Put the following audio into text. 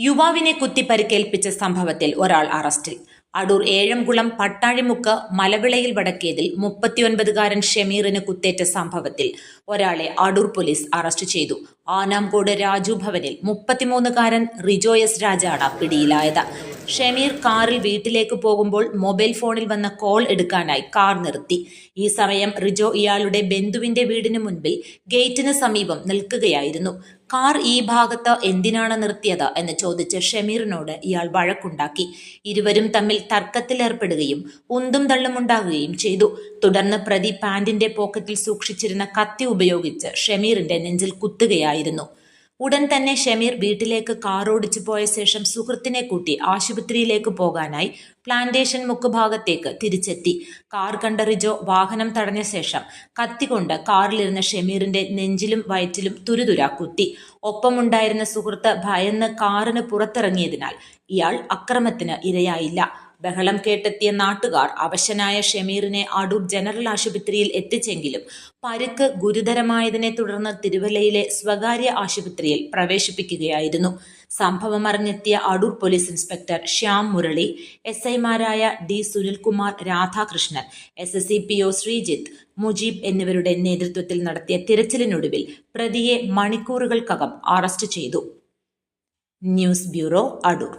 യുവാവിനെ കുത്തി പരിക്കേൽപ്പിച്ച സംഭവത്തിൽ ഒരാൾ അറസ്റ്റിൽ. അടൂർ ഏഴംകുളം പട്ടാഴിമുക്ക് മലവിളയിൽ വടക്കേതിൽ മുപ്പത്തിയൊൻപതുകാരൻ ഷമീറിന് കുത്തേറ്റ സംഭവത്തിൽ ഒരാളെ അടൂർ പോലീസ് അറസ്റ്റ് ചെയ്തു. ആനാംകോട് രാജു ഭവനിൽ മുപ്പത്തിമൂന്നുകാരൻ റിജോയസ് രാജാണ് പിടിയിലായത്. ഷമീർ കാറിൽ വീട്ടിലേക്ക് പോകുമ്പോൾ മൊബൈൽ ഫോണിൽ വന്ന കോൾ എടുക്കാനായി കാർ നിർത്തി. ഈ സമയം റിജോ ഇയാളുടെ ബന്ധുവിന്റെ വീടിന് മുൻപിൽ ഗേറ്റിന് സമീപം നിൽക്കുകയായിരുന്നു. കാർ ഈ ഭാഗത്ത് എന്തിനാണ് നിർത്തിയത് എന്ന് ചോദിച്ച് ഷമീറിനോട് ഇയാൾ വഴക്കുണ്ടാക്കി. ഇരുവരും തമ്മിൽ തർക്കത്തിലേർപ്പെടുകയും ഉന്തും തള്ളുമുണ്ടാകുകയും ചെയ്തു. തുടർന്ന് പ്രതി പാന്റിന്റെ പോക്കറ്റിൽ സൂക്ഷിച്ചിരുന്ന കത്തി ഉപയോഗിച്ച് ഷമീറിന്റെ നെഞ്ചിൽ കുത്തുകയായിരുന്നു. ഉടൻ തന്നെ ഷമീർ വീട്ടിലേക്ക് കാറോടിച്ചു പോയ ശേഷം സുഹൃത്തിനെ കൂട്ടി ആശുപത്രിയിലേക്ക് പോകാനായി പ്ലാന്റേഷൻ മുക്കുഭാഗത്തേക്ക് തിരിച്ചെത്തി. കാർ കണ്ട റിജോ വാഹനം തടഞ്ഞ ശേഷം കത്തികൊണ്ട് കാറിലിരുന്ന ഷമീറിന്റെ നെഞ്ചിലും വയറ്റിലും തുരുതുരാ കുത്തി. ഒപ്പമുണ്ടായിരുന്ന സുഹൃത്ത് ഭയന്ന് കാറിന് പുറത്തിറങ്ങിയതിനാൽ ഇയാൾ അക്രമത്തിന് ഇരയായില്ല. ബഹളം കേട്ടെത്തിയ നാട്ടുകാർ അവശനായ ഷമീറിനെ അടൂർ ജനറൽ ആശുപത്രിയിൽ എത്തിച്ചെങ്കിലും പരുക്ക് ഗുരുതരമായതിനെ തുടർന്ന് തിരുവല്ലയിലെ സ്വകാര്യ ആശുപത്രിയിൽ പ്രവേശിപ്പിക്കുകയായിരുന്നു. സംഭവം അറിഞ്ഞെത്തിയ Adoor police inspector Shyam Murali S ഐമാരായ D Sunilkumar Radhakrishnan S S P O Sreejith Mujeeb എന്നിവരുടെ നേതൃത്വത്തിൽ നടത്തിയ തിരച്ചിലിനൊടുവിൽ പ്രതിയെ മണിക്കൂറുകൾക്കകം അറസ്റ്റ് ചെയ്തു. News bureau Adoor.